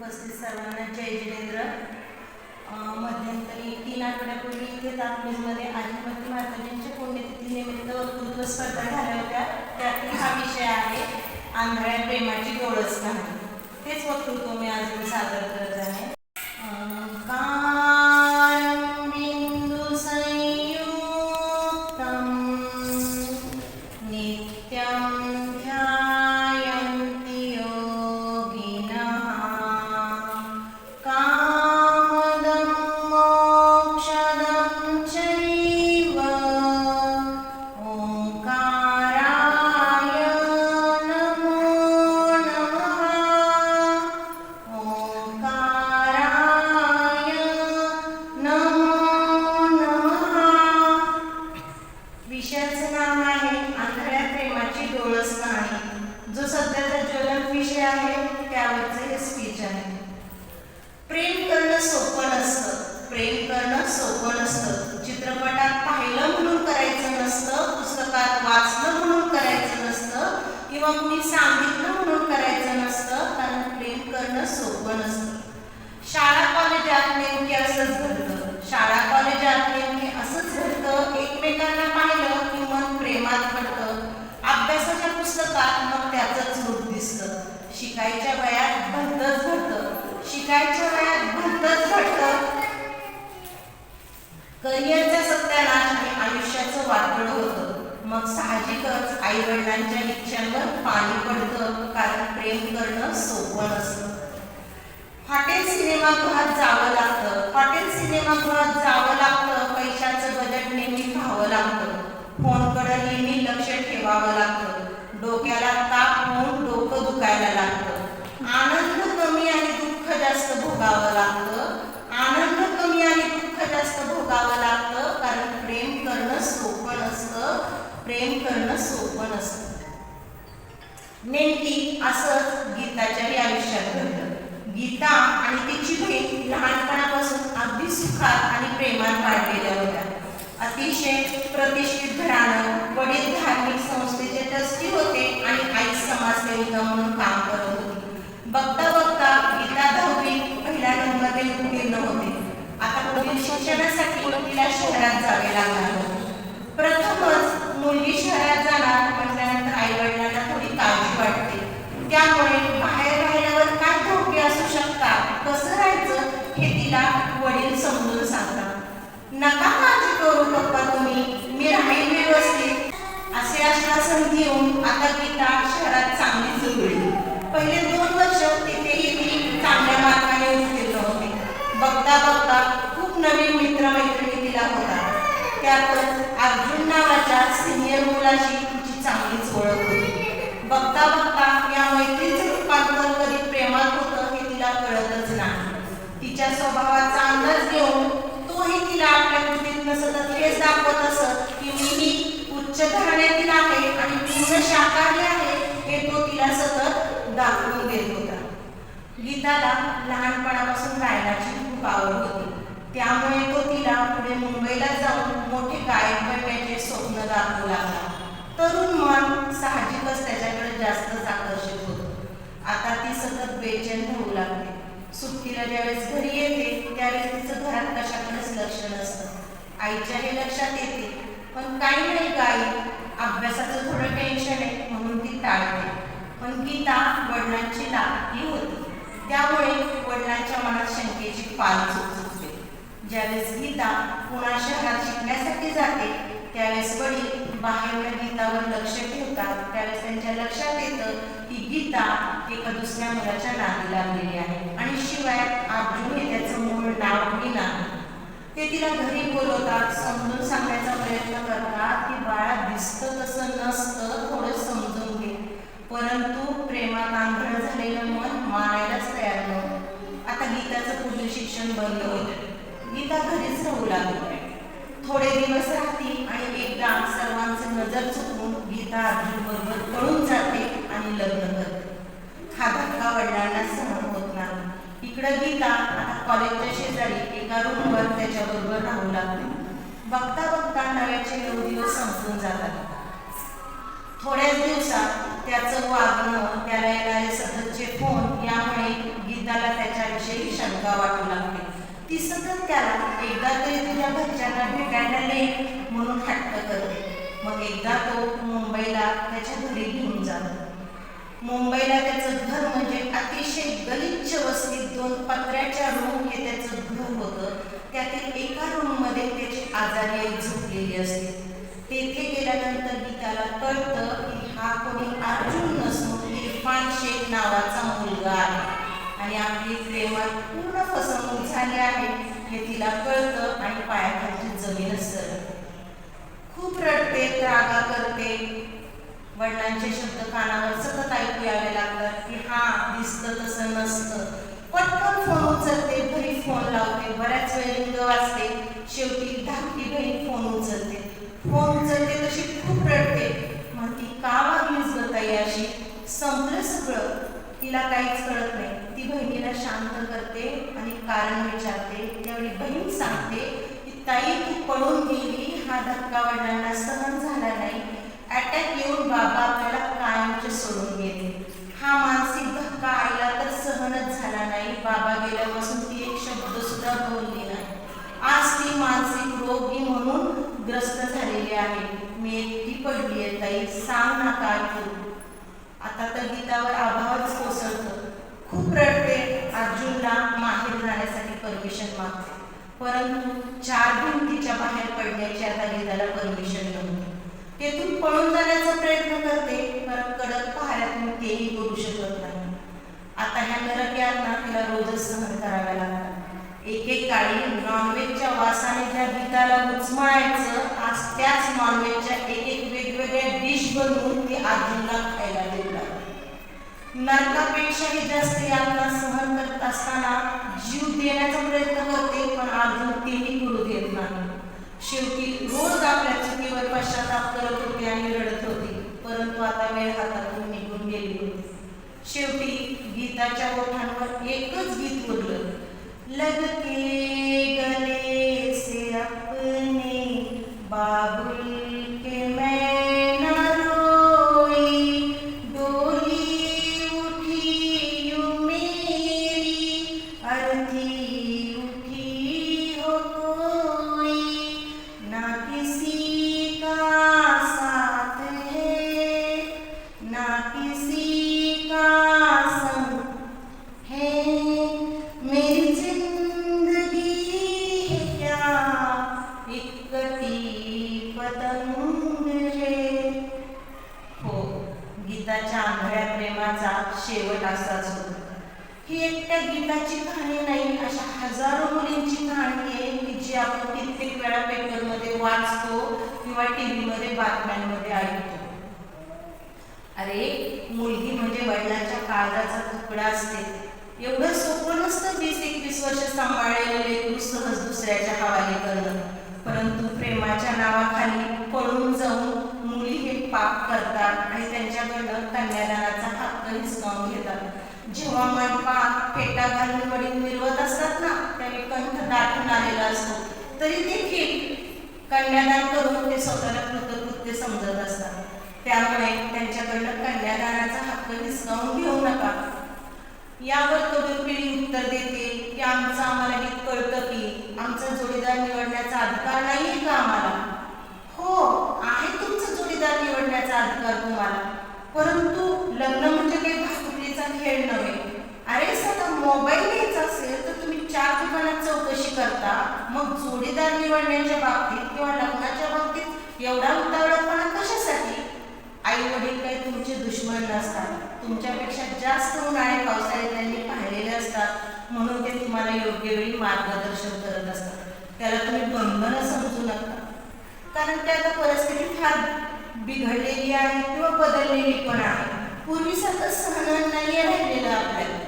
उपस्थित सर्वांना जय जिनेंद्र मध्यंतरी तीन आठवड्यापूर्वी इथे तापलीमध्ये आदिपती माताजींच्या पुण्यतिथीनिमित्त वक्तृत्व स्पर्धा झाल्या होत्या. त्यातील हा विषय आहे आंधळ्या प्रेमाची गोडच नाही तेच वक्तृत्व मी आज सादर करत आहे. मग मी सांगितलं म्हणून करायचं नसतं कारण प्रेम करणं सोपं नसतं. शाळा कॉलेजात नेमके असंच घडतं शाळा कॉलेजात नेमके असंच घडतं. एकमेकांना पाहिलं की मन प्रेमात पडतं. अभ्यासाच्या पुस्तकात मग त्याचंच रूप दिसतं. शिकायच्या वयात भलतंच घडतं. शिकायच्या वयात भलतंच घडतं. करिअरचा सत्यानाश आणि आयुष्याचं वाटोळ होतं. आई वडिलांच्या इच्छांवर पाणी पडतं कारण प्रेम करणं सोपं नसतं. हॉटेल सिनेमागृहात जावं लागतं. हॉटेल सिनेमागृहात जावं लागतं. पैशाचं बजेट नेहमी पाहावं लागतं. फोनकडे नेहमी लक्ष ठेवावं लागतं. डोक्याला ताप होऊन डोकं दुखायला लागतं. आनंद कमी आणि दुःख जास्त भोगावं लागतं. आनंद कमी आणि दुःख जास्त भोगावं लागतं कारण प्रेम करणं सोपं नसतं. प्रेम करणं सोपं नसतं. नेमकी असंच गीताच्याही आयुष्यात घडलं. गीता आणि तिची बहीण लहानपणापासून अगदी सुखात आणि प्रेमात वाढलेल्या होत्या. अतिशय प्रतिष्ठित घराणं वडील धार्मिक संस्थेचे ट्रस्टी होते आणि आई समाजसेविका म्हणून काम करत होती. बघता बघता गीता दहावी पहिल्या नंबरने उत्तीर्ण होते. आता पुढील शिक्षणासाठी तिला शहरात जावे लागणार प्रथमच मुलगी शहरात जाणार म्हटल्यानंतर आई वडिलांना थोडी काळजी वाटते. त्यामुळे बाहेर राहिल्यावर काय धोके असू शकतात? कसं राहायचं? हे तिला वडील समजून सांगतात. नका काळजी करू पप्पा तुम्ही. मी राहील व्यवस्थित. असे आश्वासन घेऊन आता गीता शहरात चांगली जुळली पहिले दोन वर्ष तिथेही ती चांगल्या मार्गाने उत्तीर्ण होते बघता बघता खूप नवीन मित्रमैत्रिणी तिला होतात. त्यातच अर्जुन नावाच्या सिनियर मुलाशी तिची चांगलीच ओळख होती. बघता बघता या मैत्रीचं रूपांतर कधी प्रेमात होतं हे तिला कळतच नाही. तिच्या स्वभावाचा अंदाज घेऊन तोही तिला आपल्या कृतीतनं सतत हेच दाखवत असत की मी उच्च घराण्यातील आहे आणि पूर्ण शाकाहारी आहे हे तो तिला सतत दाखवून देत होता. गीताला लहानपणापासून गायनाची खूप आवड होती. त्यामुळे तो तिला पुढे मुंबईला जाऊन मोठे गायक बनण्याचे स्वप्न दाखवू लागला. तरुण मन साहजिकच त्याच्याकडे जास्तच आकर्षित होतं. आता ती सतत बेचैन होऊ लागते. सुट्टीला ज्यावेळेस घरी येते त्यावेळेस तिचं घरात कशाकडेच लक्ष नसतं. आईच्या हे लक्षात येते पण काही नाही गाई अभ्यासाचं थोडं टेन्शन आहे म्हणून ती टाळते. पण गीता वडिलांची लाडकी होती. त्यामुळे वडिलांच्या मनात शंकेची पाल चुकचुकते ज्यावेळेस गीता पुणा शहरात शिकण्यासाठी जाते त्यावेळेस वडील बाहेर गीतावर लक्ष ठेवतात. त्यावेळेस त्यांच्या लक्षात येतं की गीता एका दुसऱ्या मुलाच्या नादी लागलेली आहे. आणि शिवाय अर्जुन हे त्याचं मूळ नाव मीना ते तिला घरी बोलवतात समजून सांगण्याचा प्रयत्न करतात की बाळा दिसतं तसं नसतं थोडं समजून घे. परंतु प्रेमात आंधळ झालेलं मन मानायलाच तयार नव्हतं आता गीताचं पुढील शिक्षण बंद होतं गीता घरीच राहू लागली. थोडे दिवस राहती आणि एकदा सर्वांचं नजर चुकून गीता अर्जुन पळून जाते आणि लग्न करते. हा धक्का वडिलांना सहन होत नाही. इकडं गीता आता कॉलेजच्या शेजारी एका रूमवर त्याच्याबरोबर राहू लागते बघता बघता नव्याचे नऊ दिवस संपून जातात. थोड्याच दिवसात त्याचं वागणं त्याला येणारे सततचे फोन यामुळे गीताला त्याच्या विषयी शंका वाटू लागते ती सतत त्याला एकदा तरी तुझ्या घरच्यांना भेटायला नाही म्हणून हट्ट करतो. मग एकदा तो मुंबईला त्याच्या घरी घेऊन जातो. मुंबईला त्याचं घर म्हणजे अतिशय गलिच्छ वस्तीत दोन पत्र्याच्या रूम हे त्याचं घर होतं. त्यातील एका रूममध्ये त्याची आजारी आई झोपलेली असते. तेथे गेल्यानंतर गीताला कळतं की हा कोणी अर्जुन नसून इरफान शेख नावाचा मुलगा आहे. आणि आपली प्रेमात पूर्ण फसवणूक झाली आहे हे तिला कळतं आणि पायाखालची जमीनच सरकते खूप रडते त्रागा करते. वडिलांचे शब्द कानावर सतत ऐकू यावे लागतात की हा दिसतं तसं नसतं. पटकन फोन उचलते घरी फोन लावते. बऱ्याच वेळ लिंग वाजते शेवटी धाकटी बहीण फोन उचलते. फोन उचलते तशी खूप रडते. म्हणती का वागलीस ग ताई अशी? संपलं सगळं. तिला काहीच कळत नाही. ती बहिणीला शांत करते आणि कारण विचारते. त्यावेळी बहीण सांगते की ताई तू पळून गेली. हा धक्का वडिलांना सहन झाला नाही. अटॅक येऊन बाबा आपल्याला कायमचे सोडून गेले. हा मानसिक धक्का आईला तर सहनच झाला नाही. बाबा गेल्यापासून ती एक शब्द सुद्धा बोलली नाही. आज ती मानसिक रोगी म्हणून ग्रस्त झालेली आहे. मी एकटी पडली आहे ताई. सांग ना काय करू आता तर गीतावर अभावच कोसळतं. खूप रडते. अर्जुनला माहेर जाण्यासाठी परमिशन मागते. परंतु चार भिंतीच्या बाहेर पडण्याची आता गीताला परमिशन नव्हती. तेथून पळून जाण्याचा प्रयत्न करते पण कडक पहाऱ्यातून तेही करू शकत नाही. आता ह्या नरक्यांना तिला रोजच सहन कराव्या लागतात. एकेकाळी नॉनव्हेजच्या वासाने ज्या गीताला उचमळायचं आज त्याच नॉनव्हेजच्या एक एक वेगवेगळ्या डिश बनवून ती अर्जुनला खायला देते. नरकापेक्षाही जास्त यातना सहन करत असताना जीव देण्याचा प्रयत्न करते पण अर्जुन तेही करू देत नाही. शेवटी रोज आपल्या चुकीवर पश्चाताप करत होते आणि रडत होती परंतु आता वेळ हातातून निघून गेली होती. शेवटी गीताच्या ओठांवर एकच गीत उरलं लगत कागदाचा तुकडा असते. एवढं सोपं नसतं वीस एकवीस वर्ष सांभाळलेलं लेकरू सहज दुसऱ्याच्या हवाले करणं. परंतु प्रेमाच्या नावाखाली पळून जाऊन मुली हे पाप करतात आणि त्यांच्याकडनं कन्यादानाचा हक्क हिसकावून घेतात. जेव्हा मनपात फेटा घालून वडील मिरवत असतात ना त्यावेळी कंठ दाटून आलेला असतो. तरी देखील कन्यादान करून ते स्वतःला कृतकृत्य समजत असतात. त्यामुळे त्यांच्याकडनं कन्यादानाचा हक्क हिसकावून घेऊ नका. यावर तरुण पिढी उत्तर देते की आमचं आम्हाला हे कळतं की आमचा जोडीदार निवडण्याचा अधिकार नाही का आम्हाला? हो आहे तुमचा जोडीदार निवडण्याचा अधिकार तुम्हाला. परंतु लग्न म्हणजे काही भातुकलीचा खेळ नव्हे. अरे साधा मोबाईल घ्यायचा असेल तर तुम्ही चार दुकानात चौकशी करता. मग जोडीदार निवडण्याच्या बाबतीत किंवा लग्नाच्या बाबतीत एवढा उतावळा पण आई वडील काही तुमचे दुश्मन नसतात. तुमच्यापेक्षा जास्त उन्हाळे पावसाळे त्यांनी पाहिलेले असतात. म्हणून ते तुम्हाला योग्य वेळी मार्गदर्शन करत असतात. त्याला तुम्ही बंधनं समजू नका. कारण त्या आता परिस्थिती फार बिघडलेली आहे किंवा बदललेली पण आहे. पूर्वीसारखं सहन नाही राहिलेलं आपल्याला.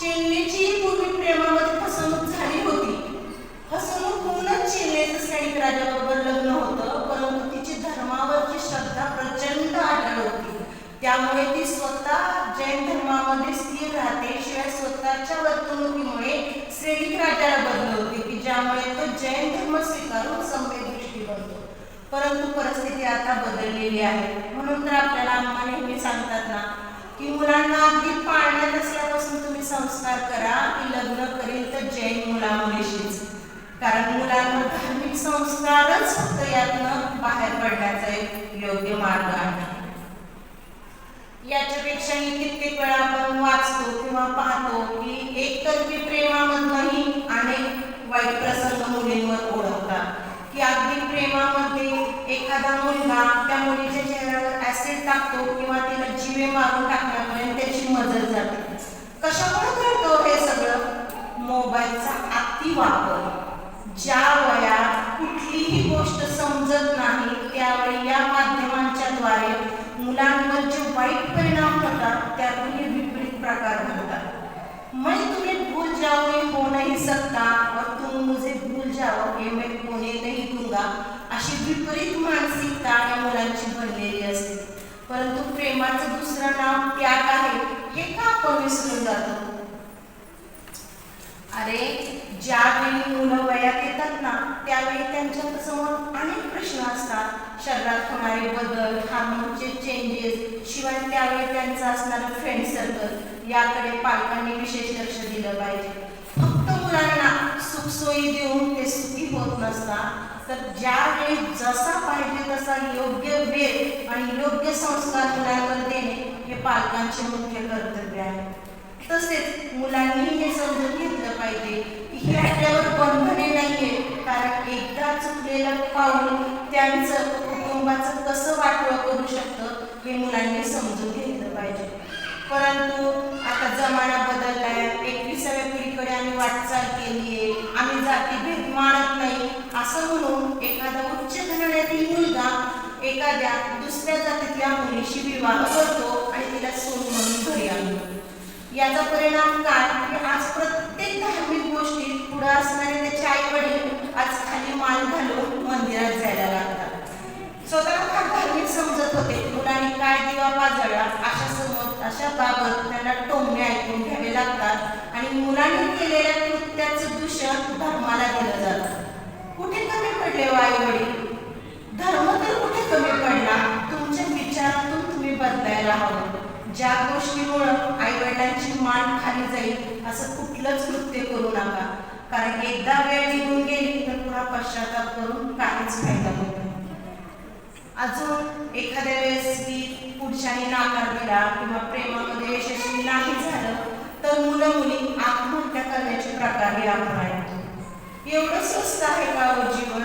चेन्नईची पूर्वी प्रेमामध्ये फसवणूक झाली होती. फसवणूक होऊनच चेन्नईचं सैनिक राजाबरोबर लग्न होतं परंतु तिची धर्मावरची श्रद्धा प्रचंड त्यामुळे ती स्वतः जैन धर्मामध्ये स्थिर राहते. शिवाय स्वतःच्या वर्तणुकीमुळे सैनिक राजाला बदलवते की ज्यामुळे तो जैन धर्म स्वीकारून सभ्य दृष्टी बनतो. परंतु परिस्थिती आता बदललेली आहे. म्हणून तर आपल्याला अम्मा नेहमी सांगतात ना की मुलांना अगदी पाळण्यात असल्यापासून तुम्ही संस्कार करा की लग्न करीन मुला मुलीशीच कारण मुलांना धार्मिक संस्कारच फक्त यातनं बाहेर पडण्याचा एक योग्य मार्ग आहे. याच्यापेक्षाही कित्येक वेळा आपण वाचतो किंवा पाहतो की एकतर्फी प्रेमामधनही अनेक वाईट प्रसंग मुलींवर ओढवतात. की अगदी प्रेमामध्ये एखादा मुलगा त्या मुलीच्या चेहऱ्यावर ऍसिड टाकतो किंवा तिला जीवे मारून टाकण्यापर्यंत त्याची मदत जाते. कशामुळे करतो हे सगळं? मोबाईलचा अति वापर. ज्या वयात कुठलीही गोष्ट समजत नाही त्यावेळी या माध्यमांच्या द्वारे मुलांवर जे वाईट परिणाम होतात त्यातून विपरीत प्रकार घडतात. म्हणजे मैं तुम्हें भूल जाओगे हो नहीं सकता और तुम मुझे भूल जाओ हे मैं होने नाही दूंगा अशी विपरीत मानसिकता या मुलांची बनलेली असते. परंतु प्रेमाचं दुसरं नाव त्याग आहे हे का आपण विसरून जातो? अरे ज्यावेळी मुलं वयात येतात ना त्यावेळी त्यांच्यासमोर अनेक प्रश्न असतात. शरीरात होणारे बदल हार्मोनचे चेंजेस शिवाय त्यावेळी त्यांचं असणारं फ्रेंड सर्कल याकडे पालकांनी विशेष लक्ष दिलं पाहिजे. फक्त मुलांना सुखसोयी देऊन ते सुखी होत नसतात. तर ज्यावेळी जसा पाहिजे तसा योग्य वेळ आणि योग्य संस्कार मुलांवर देणे हे पालकांचे मुख्य कर्तव्य आहे. तसेच मुलांनी हे समजून घेतलं पाहिजे की हे आपल्यावर बंधने नाहीये कारण एकदा चुकलेलं पाहून त्यांचं कुटुंबाचं कसं वाटवं करू शकतं हे मुलांनी समजून घेतलं पाहिजे. परंतु आता जमाना बदललाय एकविसाव्या पिढीकडे आम्ही वाटचाल केली आहे आम्ही जातीभेद मानत नाही असं म्हणून एखादा उच्च घराण्यातील मुलगा एखाद्या दुसऱ्या जातीतल्या मुलीशी विवाह करतो आणि तिला सोन म्हणून घरी आणतो. याचा परिणाम काय? की आज प्रत्येक धार्मिक गोष्टीत पुढे असणारे त्याचे आई वडील अशा बाबत त्यांना टोमणे ऐकून घ्यावे लागतात आणि मुलांनी केलेल्या कृत्याचं दूषण धर्माला दिलं जातं. कुठे कमी पडले हो आई वडील? धर्म तर कुठे कमी पडला? तुमच्या विचारातून तुम्ही बदलायला हवं. ज्या गोष्टीमुळं आई वडिलांची मान खाली जाईल असं कुठलंच कृत्य करू नका. कारण एकदा वेळ निघून गेली तर पुन्हा पश्चाताप करून काहीच फायदा होत अजून एखाद्या वेळेस पुढच्याने नाकार दिला किंवा प्रेमामध्ये यशस्वी नाही झालं तर मुलं मुली आत्महत्या करण्याचे प्रकारही आपण ऐकतो एवढं स्वस्त आहे का हो जीवन?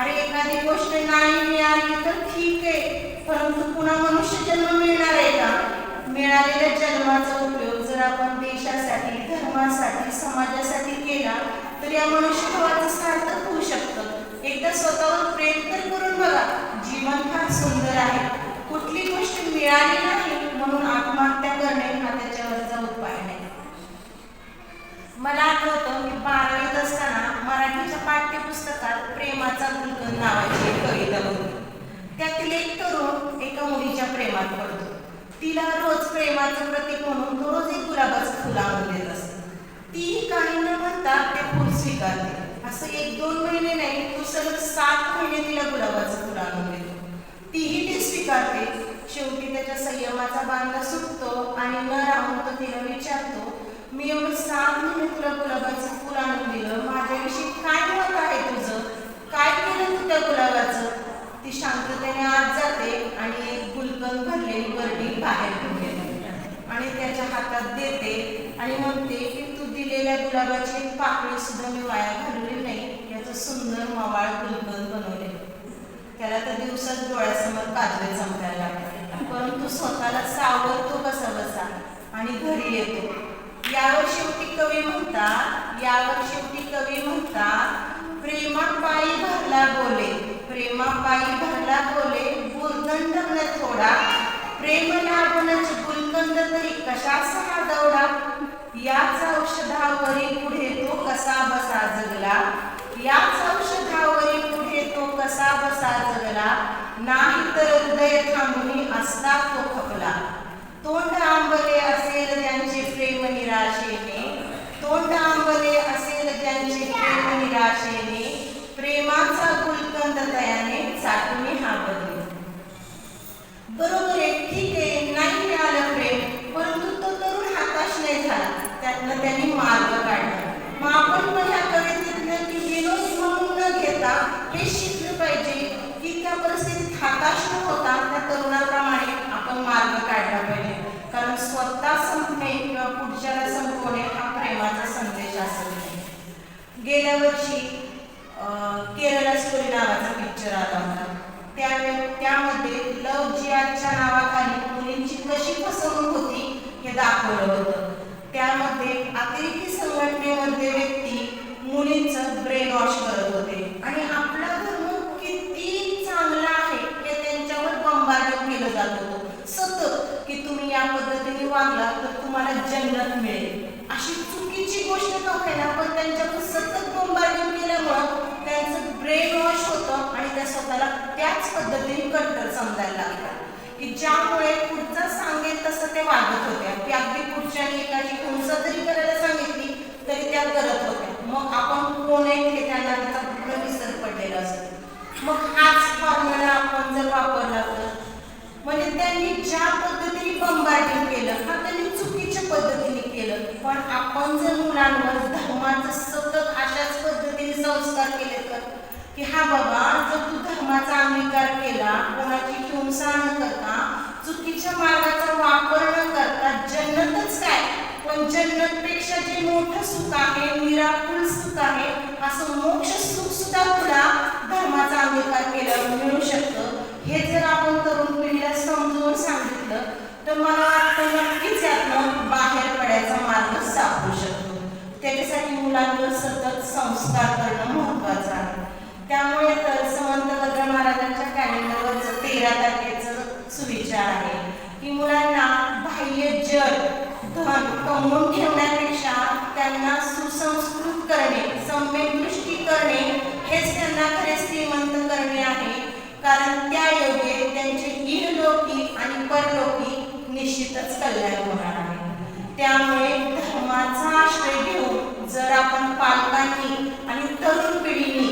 अरे एखादी गोष्ट नाही मिळाली तर ठीक आहे परंतु पुन्हा मनुष्य जन्म मिळणार आहे का? मिळालेल्या जन्माचा उपयोग जर आपण देशासाठी धर्मासाठी समाजासाठी केला तर या मनुष्यत्वाचं सार्थक होऊ शकतं. एकदा स्वतःवर प्रेम तर करून बघा जीवन फार सुंदर आहे. कुठली गोष्ट मिळाली नाही म्हणून आत्महत्या करणे हा त्याच्यावरचा उपाय नाही मला आठवतं मी बारावीत असताना मराठीच्या पाठ्यपुस्तकात प्रेमाचा गुलकंद नावाची एक कविता होती त्यातील एक तरुण एका मुलीच्या प्रेमात पडतो. तिला रोज प्रेमाचं प्रतीक म्हणून तो रोज एक गुलाबाचं फुल आणून देत असतो. तीही काही न म्हणता ते फुल स्वीकारते. असं एक दोन महिने नाही तो सलग सात महिने तिला गुलाबाचं फुल आणून देतो. तीही ते स्वीकारते. शेवटी त्याच्या संयमाचा बांधा सुटतो आणि न राहून तो तिला विचारतो मी एवढं सात महिने तुला गुलाबाचं फुल आणून दिलं. माझ्याविषयी काय मत आहे तुझं? काय केलं तू त्या गुलाबाचं? ती शांततेने आत जाते आणि एक गुलकन भरलेली बरडी बाहेर घेऊन आणि त्याच्या हातात देते आणि म्हणते की तू दिलेल्या गुलाबाची पाकळी सुद्धा मी वाया घालवली नाही. याचं सुंदर मवाळ गुलकन बनवले. त्याला तर दिवसात डोळ्यासमोर काजवे चमकायला लागतात परंतु स्वतःला सावरतो कसा बसा आणि घरी येतो. यावर शेवटी कवी म्हणतात यावर शेवटी कवी म्हणतात प्रेमापायी भरला बोले प्रेमापायी भरला बोले गुलकंद न थोडा प्रेम लाभनच गुलकंद तरी कशास हा दौडा? याच औषधावरी पुढे तो कसा बसा जगला? याच औषधावरी पुढे तो कसा बसा जगला? नाही तर हृदय थांबून असता तो खपला. तोंड आंबले असेल त्यांचे प्रेम निराशेने. तोंड आंबले असेल त्यांचे प्रेम निराशेने प्रेमाचा गुलकंद तयाने चाटून हा बदल बरोबर आहे ठीक आहे नाही मिळालं प्रेम परंतु तो तरुण हताश नाही झाला त्यातनं त्यांनी मार्ग काढला मग आपण पण ह्या काढला पाहिजे कारण स्वतः संपणे किंवा पुढच्याला संपवणे हा प्रेमाचा संदेश असत नाही गेल्या वर्षी केरला स्टोरी नावाचा पिक्चर आला होता. त्यावेळी त्यामध्ये लव जियाच्या नावाखाली मुलींची कशी फसवणूक होती हे दाखवलं होतं. त्यामध्ये अतिरेकी संघटनेमध्ये व्यक्ती मुलींचं ब्रेन वॉश करत होते. आणि आपला धर्म किती चांगला आहे हे त्यांच्यावर बंबार्डन केलं जात होतं. सतत की तुम्ही या पद्धतीने वागला तर तुम्हाला जन्नत मिळेल. अशी चुकीची गोष्ट का होईना पण त्यांच्यावर सतत बोंबार्डिंग केल्यामुळं त्यांचं ब्रेन वॉश होतं आणि त्या स्वतःला त्याच पद्धतीने कट्टर समजायला लागल्या की ज्यामुळे पुढचं सांगेल तसं ते वागत होत्या. की अगदी पुढच्याने एकाची हिंसा जरी करायला सांगितली तरी त्या करत होत्या. मग आपण कोण आहे हे त्यांना त्याचा पूर्ण विसर पडलेला असतो. मग हाच फॉर्म्युला आपण जर वापरला तर. म्हणजे त्यांनी ज्या पद्धतीने बंबार्डिंग केलं हा पद्धतीने केलं. पण आपण जर मुलांवर धर्माचं सतत अशाच पद्धतीने संस्कार केले तर? की हा बाबा जर तू धर्माचा अंगीकार केला कोणाची हिंसा न करता चुकीच्या मार्गाचा वापर न करता जन्नतच काय? पण जन्नतपेक्षा जे मोठं सुख आहे निराकुल सुख आहे असं मोक्ष सुख सुद्धा तुला धर्माचा अंगीकार केल्यावर मिळू शकतं. हे जर आपण तरुण पिढीला समजून सांगितलं तर मला वाटतं नक्कीच यातनं बाहेर पडायचा मार्ग सापडू शकतो. त्याच्यासाठी मुलांवर सतत संस्कार करणं महत्वाचं आहे. त्यामुळे तर समंत भद्र महाराजांच्या कॅलेंडरवरचं तेरा तारखेचं सुविचार आहे. की मुलांना बाह्य जग धन कमवून ठेवण्यापेक्षा त्यांना सुसंस्कृत करणे सम्यक दृष्टी करणे हेच त्यांना खरे श्रीमंत करणे आहे. कारण त्या योगे त्यांचे इहलोकी आणि परलोकी निश्चितच कल्याण होणार आहे. त्यामुळे धर्माचा आश्रय घेऊन जर आपण पालकांनी आणि तरुण पिढीने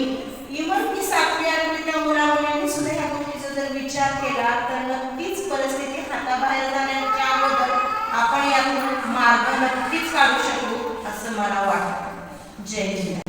इव्हन की सातवी आठवीच्या मुलामुलींनी सुद्धा ह्या गोष्टीचा जर विचार केला तर नक्कीच परिस्थिती हाताबाहेर जाण्याच्या अगोदर आपण यातून मार्ग नक्कीच काढू शकू असं मला वाटतं. जय जय